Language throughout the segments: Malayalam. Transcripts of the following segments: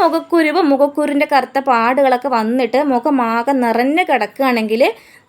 മുഖക്കുരുവും മുഖക്കുരുവിന്റെ കറുത്ത പാടുകളൊക്കെ വന്നിട്ട് മുഖം ആകെ നിറഞ്ഞ് കിടക്കുകയാണെങ്കിൽ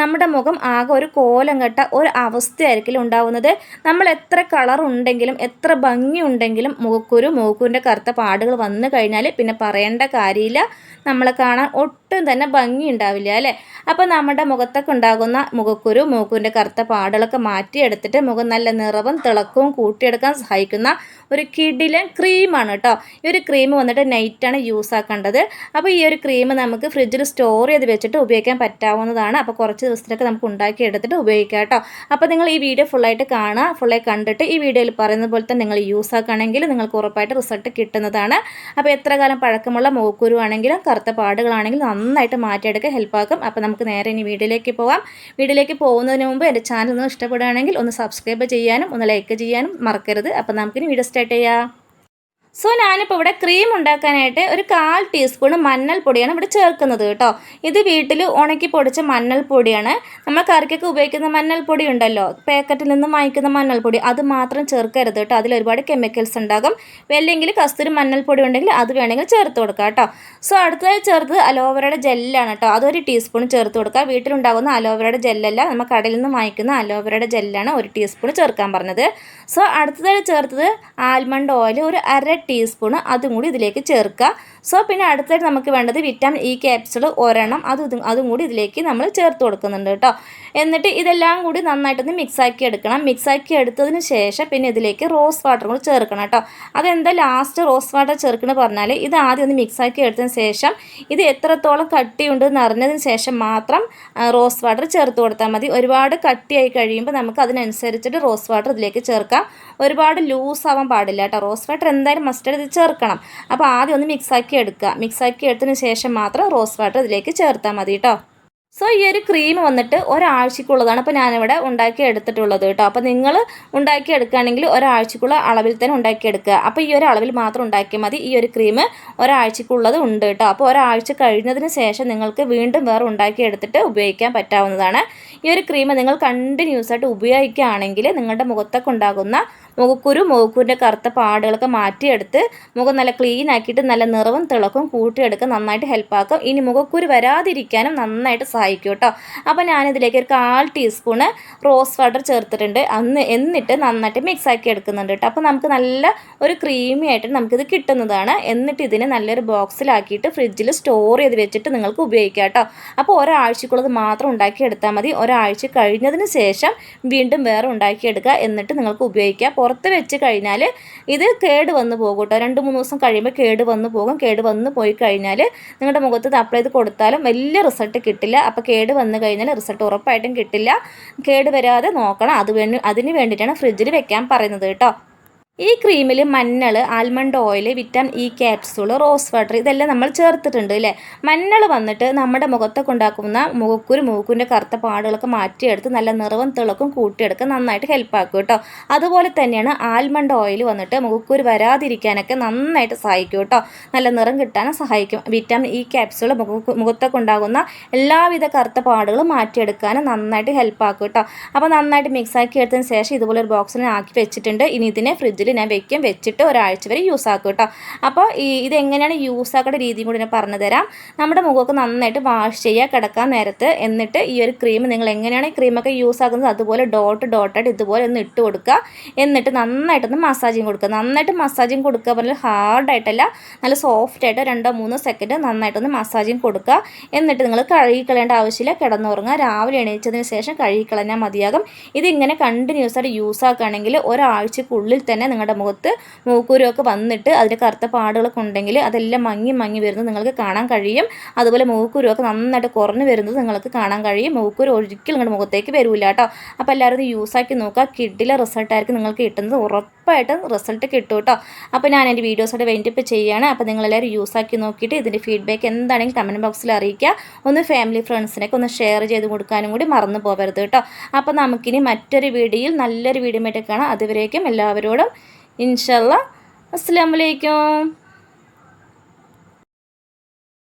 നമ്മുടെ മുഖം ആകെ ഒരു കോലം കെട്ട ഒരു അവസ്ഥയായിരിക്കും ഉണ്ടാവുന്നത്. നമ്മൾ എത്ര കളർ ഉണ്ടെങ്കിലും എത്ര ഭംഗി ഉണ്ടെങ്കിലും മുഖക്കുരു മുഖക്കുരുവിന്റെ കറുത്ത പാടുകൾ വന്നു കഴിഞ്ഞാൽ പിന്നെ പറയേണ്ട കാര്യമില്ല. നമ്മളെ കാണാൻ ഒട്ടും തന്നെ ഭംഗി ഉണ്ടാവില്ല അല്ലേ? അപ്പോൾ നമ്മുടെ മുഖത്തൊക്കെ ഉണ്ടാകുന്ന മുഖക്കുരു മൂക്കുവിന്റെ കറുത്ത പാടുകളൊക്കെ മാറ്റിയെടുത്തിട്ട് മുഖം നല്ല നിറവും തിളക്കവും കൂട്ടിയെടുക്കാൻ സഹായിക്കുന്ന ഒരു കിടിലൻ ക്രീമാണ് കേട്ടോ. ഈ ഒരു ക്രീം വന്നിട്ട് നൈറ്റാണ് യൂസ് ആക്കേണ്ടത് അപ്പോൾ ഈ ഒരു ക്രീം നമുക്ക് ഫ്രിഡ്ജിൽ സ്റ്റോർ ചെയ്ത് വെച്ചിട്ട് ഉപയോഗിക്കാൻ പറ്റാവുന്നതാണ്. അപ്പോൾ കുറച്ച് ദിവസത്തിലൊക്കെ നമുക്ക് ഉണ്ടാക്കി എടുത്തിട്ട് ഉപയോഗിക്കാം കേട്ടോ. അപ്പോൾ നിങ്ങൾ ഈ വീഡിയോ ഫുള്ളായിട്ട് കാണുക ഫുള്ളായി കണ്ടിട്ട് ഈ വീഡിയോയിൽ പറയുന്ന പോലെ തന്നെ നിങ്ങൾ യൂസ് ആക്കുകയാണെങ്കിൽ നിങ്ങൾക്ക് ഉറപ്പായിട്ട് റിസൾട്ട് കിട്ടുന്നതാണ്. അപ്പോൾ എത്ര കാലം പഴക്കമുള്ള മോക്കുരുവാണെങ്കിലും കറുത്ത പാടുകളാണെങ്കിലും നന്നായിട്ട് മാറ്റിയെടുക്കാൻ ഹെൽപ്പാക്കും അപ്പോൾ നമുക്ക് നേരെ ഇനി വീഡിയോയിലേക്ക് പോവാം. വീഡിയോയിലേക്ക് പോകുന്നതിന് മുമ്പ് എന്റെ ചാനൽ ഒന്ന് ഇഷ്ടപ്പെടുകയാണെങ്കിൽ ഒന്ന് സബ്സ്ക്രൈബ് ചെയ്യാനും ഒന്ന് ലൈക്ക് ചെയ്യാനും മറക്കരുത്. അപ്പോൾ നമുക്കിനി വീഡിയോ സ്റ്റാർട്ട് ചെയ്യാം. സോ ഞാനിപ്പോൾ ഇവിടെ ക്രീം ഉണ്ടാക്കാനായിട്ട് ഒരു കാൽ ടീസ്പൂൺ മഞ്ഞൾപ്പൊടിയാണ് ഇവിടെ ചേർക്കുന്നത് കേട്ടോ. ഇത് വീട്ടിൽ ഉണക്കി പൊടിച്ച മഞ്ഞൾപ്പൊടിയാണ്. നമ്മൾ കറിക്കൊക്കെ ഉപയോഗിക്കുന്ന മഞ്ഞൾപ്പൊടി ഉണ്ടല്ലോ. പാക്കറ്റിൽ നിന്ന് വാങ്ങിക്കുന്ന മഞ്ഞൾപ്പൊടി. അത് മാത്രം ചേർക്കരുത് കേട്ടോ. അതിൽ ഒരുപാട് കെമിക്കൽസ് ഉണ്ടാകും. അല്ലെങ്കിൽ കസ്തൂരി മഞ്ഞൾപ്പൊടി ഉണ്ടെങ്കിൽ അത് വേണമെങ്കിൽ ചേർത്ത് കൊടുക്കുക കേട്ടോ. സോ അടുത്തതായി ചേർത്തത് അലോവരയുടെ ജെല്ലാണ് കേട്ടോ. അതൊരു ടീസ്പൂൺ ചേർത്ത് കൊടുക്കുക വീട്ടിലുണ്ടാകുന്ന അലോവരയുടെ ജെല്ലല്ല നമ്മൾ കടയിൽ നിന്ന് വാങ്ങിക്കുന്ന അലോവരയുടെ ജെല്ലാണ് ഒരു ടീസ്പൂൺ ചേർക്കാൻ പറഞ്ഞത്. സോ അടുത്തതായി ചേർത്തത് ആൽമണ്ട് ഓയിൽ ഒരു അര ടീസ്പൂണ് അതും കൂടി ഇതിലേക്ക് ചേർക്കുക. സോ പിന്നെ അടുത്തായിട്ട് നമുക്ക് വേണ്ടത് വിറ്റാമിൻ ഇ ക്യാപ്സുൾ ഒരെണ്ണം അത് അതും കൂടി ഇതിലേക്ക് നമ്മൾ ചേർത്ത് കൊടുക്കുന്നുണ്ട് കേട്ടോ. എന്നിട്ട് ഇതെല്ലാം കൂടി നന്നായിട്ടൊന്ന് മിക്സാക്കി എടുക്കണം. മിക്സാക്കി എടുത്തതിന് ശേഷം പിന്നെ ഇതിലേക്ക് റോസ് വാട്ടർ കൂടി ചേർക്കണം കേട്ടോ. അതെന്താ ലാസ്റ്റ് റോസ് വാട്ടർ ചേർക്കണമെന്ന് പറഞ്ഞാൽ ഇത് ആദ്യം ഒന്ന് മിക്സാക്കി എടുത്തതിന് ശേഷം ഇത് എത്രത്തോളം കട്ടിയുണ്ട് എന്ന് അറിഞ്ഞതിന് ശേഷം മാത്രം റോസ് വാട്ടർ ചേർത്ത് കൊടുത്താൽ മതി. ഒരുപാട് കട്ടിയായി കഴിയുമ്പോൾ നമുക്ക് അതിനനുസരിച്ചിട്ട് റോസ് വാട്ടർ ഇതിലേക്ക് ചേർക്കാം. ഒരുപാട് ലൂസ് ആവാൻ പാടില്ല കേട്ടോ. റോസ് വാട്ടർ എന്തായാലും മസ്റ്റർഡ് ഇത് ചേർക്കണം. അപ്പോൾ ആദ്യം ഒന്ന് മിക്സാക്കി എടുക്കുക. മിക്സാക്കി എടുത്തതിന് ശേഷം മാത്രം റോസ് വാട്ടർ ഇതിലേക്ക് ചേർത്താൽ മതി കേട്ടോ സോ ഈ ഒരു ക്രീം വന്നിട്ട് ഒരാഴ്ചക്കുള്ളതാണ് അപ്പോൾ ഞാനിവിടെ ഉണ്ടാക്കി എടുത്തിട്ടുള്ളത് കേട്ടോ അപ്പോൾ നിങ്ങൾ ഉണ്ടാക്കി എടുക്കുകയാണെങ്കിൽ ഒരാഴ്ചക്കുള്ള അളവിൽ തന്നെ ഉണ്ടാക്കിയെടുക്കുക അപ്പോൾ ഈ ഒരു അളവിൽ മാത്രം ഉണ്ടാക്കിയാൽ മതി. ഈ ഒരു ക്രീം ഒരാഴ്ചക്കുള്ളത് ഉണ്ട് കേട്ടോ അപ്പോൾ ഒരാഴ്ച കഴിഞ്ഞതിന് ശേഷം നിങ്ങൾക്ക് വീണ്ടും വേറെ ഉണ്ടാക്കി എടുത്തിട്ട് ഉപയോഗിക്കാൻ പറ്റാവുന്നതാണ്. ഈ ഒരു ക്രീം നിങ്ങൾ കണ്ടിന്യൂസ് ആയിട്ട് ഉപയോഗിക്കുകയാണെങ്കിൽ നിങ്ങളുടെ മുഖത്തൊക്കെ ഉണ്ടാകുന്ന മുഖക്കുരു മുഖക്കുരിന്റെ കറുത്ത പാടുകളൊക്കെ മാറ്റിയെടുത്ത് മുഖം നല്ല ക്ലീൻ ആക്കിയിട്ട് നല്ല നിറവും തിളക്കും കൂട്ടിയെടുക്കാൻ നന്നായിട്ട് ഹെൽപ്പാക്കും ഇനി മുഖക്കുരു വരാതിരിക്കാനും നന്നായിട്ട് സഹായിക്കും കേട്ടോ. അപ്പോൾ ഞാനിതിലേക്ക് ഒരു കാൽ ടീസ്പൂണ് റോസ് വാട്ടർ ചേർത്തിട്ടുണ്ട്. അന്ന് എന്നിട്ട് നന്നായിട്ട് മിക്സ് ആക്കി എടുക്കുന്നുണ്ട് കേട്ടോ. അപ്പോൾ നമുക്ക് നല്ല ഒരു ക്രീമി ആയിട്ട് നമുക്കിത് കിട്ടുന്നതാണ്. എന്നിട്ട് ഇതിനെ നല്ലൊരു ബോക്സിലാക്കിയിട്ട് ഫ്രിഡ്ജിൽ സ്റ്റോർ ചെയ്ത് വെച്ചിട്ട് നിങ്ങൾക്ക് ഉപയോഗിക്കാം കേട്ടോ. അപ്പോൾ ഒരാഴ്ചക്കുള്ളത് മാത്രം ഉണ്ടാക്കി എടുത്താൽ മതി. ഒരാഴ്ച കഴിഞ്ഞതിന് ശേഷം വീണ്ടും വേറെ ഉണ്ടാക്കിയെടുക്കുക എന്നിട്ട് നിങ്ങൾക്ക് ഉപയോഗിക്കാം. പുറത്ത് വെച്ച് കഴിഞ്ഞാൽ ഇത് കേട് വന്ന് പോകും കേട്ടോ. രണ്ട് മൂന്ന് ദിവസം കഴിയുമ്പോൾ കേട് വന്ന് പോകും. കേട് വന്ന് പോയി കഴിഞ്ഞാൽ നിങ്ങളുടെ മുഖത്ത് അപ്ലൈ ചെയ്ത് കൊടുത്താലും വലിയ റിസൾട്ട് കിട്ടില്ല. അപ്പോൾ കേട് വന്ന് കഴിഞ്ഞാൽ റിസൾട്ട് ഉറപ്പായിട്ടും കിട്ടില്ല. കേട് വരാതെ നോക്കണം. അത് വേണ്ടി അതിന് വേണ്ടിയിട്ടാണ് ഫ്രിഡ്ജിൽ വെക്കാൻ പറയുന്നത് കേട്ടോ. ഈ ക്രീമിൽ മഞ്ഞൾ almond oil vitamin E capsule rose water ഇതെല്ലാം നമ്മൾ ചേർത്തിട്ടുണ്ട് അല്ലേ മഞ്ഞൾ വന്നിട്ട് നമ്മുടെ മുഖത്തൊക്കെ ഉണ്ടാക്കുന്ന മുഖക്കുരു മൂക്കിന്റെ കറുത്ത പാടുകളൊക്കെ മാറ്റിയെടുത്ത് നല്ല നിറവും തിളക്കും കൂട്ടിയെടുക്കാൻ നന്നായിട്ട് ഹെൽപ്പാക്കും കേട്ടോ. അതുപോലെ തന്നെയാണ് ആൽമണ്ട് ഓയിൽ വന്നിട്ട് മുഖക്കുരു വരാതിരിക്കാനൊക്കെ നന്നായിട്ട് സഹായിക്കും കേട്ടോ. നല്ല നിറം കിട്ടാനും സഹായിക്കും. വിറ്റാമിൻ ഇ ക്യാപ്സൂൾ മുഖ മുഖത്തൊക്കെ ഉണ്ടാകുന്ന എല്ലാവിധ കറുത്ത പാടുകളും മാറ്റിയെടുക്കാനും നന്നായിട്ട് ഹെൽപ്പാക്കും കേട്ടോ. അപ്പോൾ നന്നായിട്ട് മിക്സ് ആക്കി എടുത്തതിന് ശേഷം ഇതുപോലെ ഒരു ബോക്സിൽ ആക്കി വെച്ചിട്ടുണ്ട്. ഇനി ഇതിനെ ഫ്രിഡ്ജിൽ ഞാൻ വെക്കും വെച്ചിട്ട് ഒരാഴ്ച വരെ യൂസ് ആക്കും കേട്ടോ അപ്പോൾ ഈ ഇതെങ്ങനെയാണ് യൂസ് ആക്കേണ്ട രീതിയും കൂടി ഞാൻ പറഞ്ഞു തരാം. നമ്മുടെ മുഖമൊക്കെ നന്നായിട്ട് വാഷ് ചെയ്യുക കിടക്കാൻ നേരത്ത് എന്നിട്ട് ഈ ഒരു ക്രീം നിങ്ങൾ എങ്ങനെയാണ് ഈ ക്രീമൊക്കെ യൂസ് ആക്കുന്നത് അതുപോലെ ഡോട്ട് ഡോട്ടായിട്ട് ഇതുപോലെ ഒന്ന് ഇട്ട് കൊടുക്കുക. എന്നിട്ട് നന്നായിട്ടൊന്ന് മസാജിങ് കൊടുക്കുക. നന്നായിട്ട് മസാജിങ് കൊടുക്കുക പറഞ്ഞാൽ ഹാർഡായിട്ടല്ല നല്ല സോഫ്റ്റ് ആയിട്ട് രണ്ടോ മൂന്നോ സെക്കൻഡ് നന്നായിട്ടൊന്ന് മസാജിങ് കൊടുക്കുക. എന്നിട്ട് നിങ്ങൾ കഴുകിക്കളയേണ്ട ആവശ്യമില്ല കിടന്നുറങ്ങുക. രാവിലെ എണീച്ചതിന് ശേഷം കഴുകിക്കളഞ്ഞാൽ മതിയാകും. ഇതിങ്ങനെ കണ്ടിന്യൂസ് ആയിട്ട് യൂസ് ആക്കുകയാണെങ്കിൽ ഒരാഴ്ചക്കുള്ളിൽ തന്നെ നിങ്ങളുടെ മുഖത്ത് മൂക്കൂരമൊക്കെ വന്നിട്ട് അതിന്റെ കറുത്ത പാടുകളൊക്കെ ഉണ്ടെങ്കിൽ അതെല്ലാം മങ്ങി മങ്ങി വരുന്നത് നിങ്ങൾക്ക് കാണാൻ കഴിയും. അതുപോലെ മൂക്കൂരമൊക്കെ നന്നായിട്ട് കുറഞ്ഞു വരുന്നത് നിങ്ങൾക്ക് കാണാൻ കഴിയും. മൂക്കൂരം ഒരിക്കലും നിങ്ങളുടെ മുഖത്തേക്ക് വരില്ല കേട്ടോ. അപ്പോൾ എല്ലാവരും യൂസ് യൂസാക്കി നോക്കുക. കിഡിലെ റിസൾട്ടായിരിക്കും നിങ്ങൾക്ക് കിട്ടുന്നത് ഉറപ്പായിട്ടും റിസൾട്ട് കിട്ടും കേട്ടോ. അപ്പോൾ ഞാൻ എന്റെ വീഡിയോസോടെ വെയിറ്റപ്പ് ചെയ്യുകയാണ് അപ്പോൾ നിങ്ങളെല്ലാവരും യൂസാക്കി നോക്കിയിട്ട് ഇതിന്റെ ഫീഡ്ബാക്ക് എന്താണെങ്കിലും കമന്റ് ബോക്സിൽ അറിയിക്കുക. ഒന്ന് ഫാമിലി ഫ്രണ്ട്സിനൊക്കെ ഒന്ന് ഷെയർ ചെയ്ത് കൊടുക്കാനും കൂടി മറന്നു പോകരുത് കേട്ടോ. അപ്പോൾ നമുക്കിനി മറ്റൊരു വീഡിയോയിൽ നല്ലൊരു വീഡിയോ ആയിട്ട് കാണാം. അതുവരേക്കും എല്ലാവരോടും ഇൻഷല്ല അസ്സാം വലൈക്കും